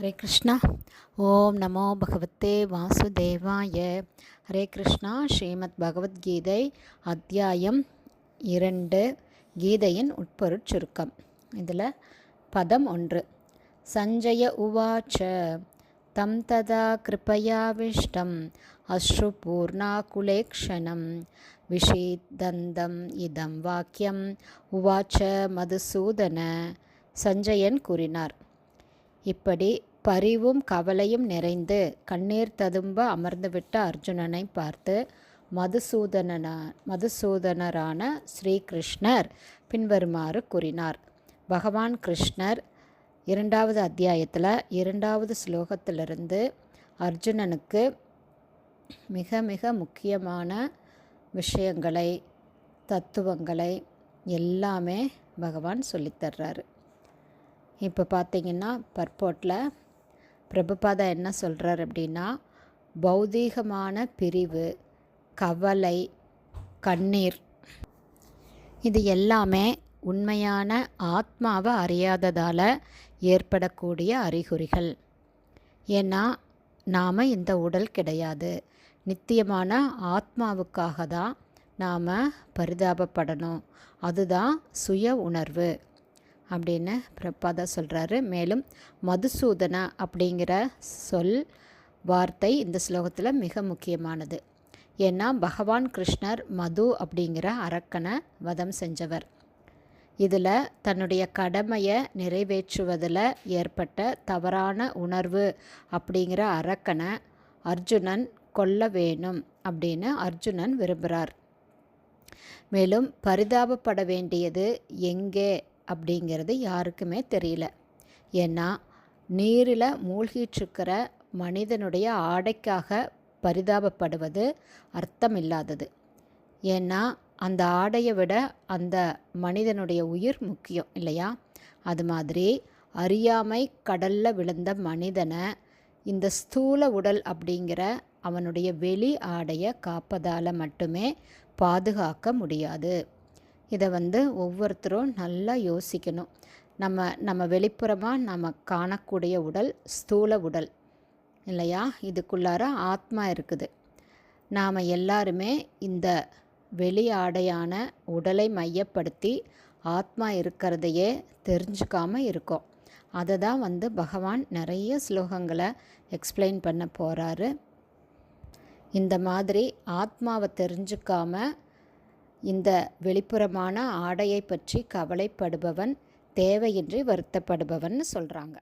ஹரே கிருஷ்ணா. ஓம் நமோ பகவத்தே வாசுதேவாய. ஹரே கிருஷ்ணா ஸ்ரீமத் பகவத்கீதை அத்தியாயம் இரண்டு கீதையின் உட்பொருட் சுருக்கம் இதில் பதம் ஒன்று. சஞ்சய உவாச்ச தம் ததா கிருபயாவிஷ்டம் அஸ்ருபூர்ணாகுலேக்ஷணம் விஷீதந்தம் இதம் வாக்கியம் உவாச்ச மதுசூதன சஞ்சயன் கூறினார். இப்படி பரிவும் கவலையும் நிறைந்து கண்ணீர் ததும்ப அமர்ந்துவிட்ட அர்ஜுனனை பார்த்து மதுசூதனன மதுசூதனரான ஸ்ரீகிருஷ்ணர் பின்வருமாறு கூறினார். பகவான் கிருஷ்ணர் இரண்டாவது அத்தியாயத்தில் இரண்டாவது ஸ்லோகத்திலிருந்து அர்ஜுனனுக்கு மிக மிக முக்கியமான விஷயங்களை தத்துவங்களை எல்லாமே பகவான் சொல்லித்தர்றாரு. இப்போ பார்த்தீங்கன்னா பர்போட்டில் பிரபுபாதா என்ன சொல்கிறார் அப்படின்னா பௌதீகமான பிரிவு கவலை கண்ணீர் இது எல்லாமே உண்மையான ஆத்மாவை அறியாததால் ஏற்படக்கூடிய அறிகுறிகள். ஏன்னா நாம் இந்த உடல் கிடையாது. நித்தியமான ஆத்மாவுக்காக தான் நாம் பரிதாபப்படணும். அதுதான் சுய உணர்வு. அப்படின்னு பிரபாதா சொல்கிறாரு மேலும் மதுசூதனா அப்படிங்கிற சொல் வார்த்தை இந்த ஸ்லோகத்தில் மிக முக்கியமானது. ஏன்னா பகவான் கிருஷ்ணர் மது அப்படிங்கிற அரக்கனை வதம் செஞ்சவர். இதில் தன்னுடைய கடமையை நிறைவேற்றுவதில் ஏற்பட்ட தவறான உணர்வு அப்படிங்கிற அரக்கனை அர்ஜுனன் கொல்ல வேணும் அப்படின்னு அர்ஜுனன் விரும்புகிறார் மேலும் பரிதாபப்பட வேண்டியது எங்கே அப்படிங்கிறது யாருக்குமே தெரியல. ஏன்னா நீரில் மூழ்கிட்டுருக்கிற மனிதனுடைய ஆடைக்காக பரிதாபப்படுவது அர்த்தமில்லாதது. ஏன்னா அந்த ஆடையை விட அந்த மனிதனுடைய உயிர் முக்கியம் இல்லையா? அது மாதிரி அறியாமை கடலில் விழுந்த மனிதனை இந்த ஸ்தூல உடல் அப்படிங்கிற அவனுடைய வெளி ஆடையை காப்பதால் மட்டுமே பாதுகாக்க முடியாது. இதை வந்து ஒவ்வொருத்தரும் நல்லா யோசிக்கணும். நம்ம நம்ம வெளிப்புறமாக நம்ம காணக்கூடிய உடல் ஸ்தூல உடல் இல்லையா? இதுக்குள்ளார ஆத்மா இருக்குது. நாம் எல்லாருமே இந்த வெளி ஆடையான உடலை மையப்படுத்தி ஆத்மா இருக்கிறதையே தெரிஞ்சுக்காமல் இருக்கோம். அதை தான் வந்து பகவான் நிறைய ஸ்லோகங்களை எக்ஸ்பிளைன் பண்ண போகிறாரு இந்த மாதிரி ஆத்மாவை தெரிஞ்சுக்காமல் இந்த வெளிப்புறமான ஆடையை பற்றி கவலைப்படுபவன் தேவையின்றி வருத்தப்படுபவன் சொல்கிறாங்க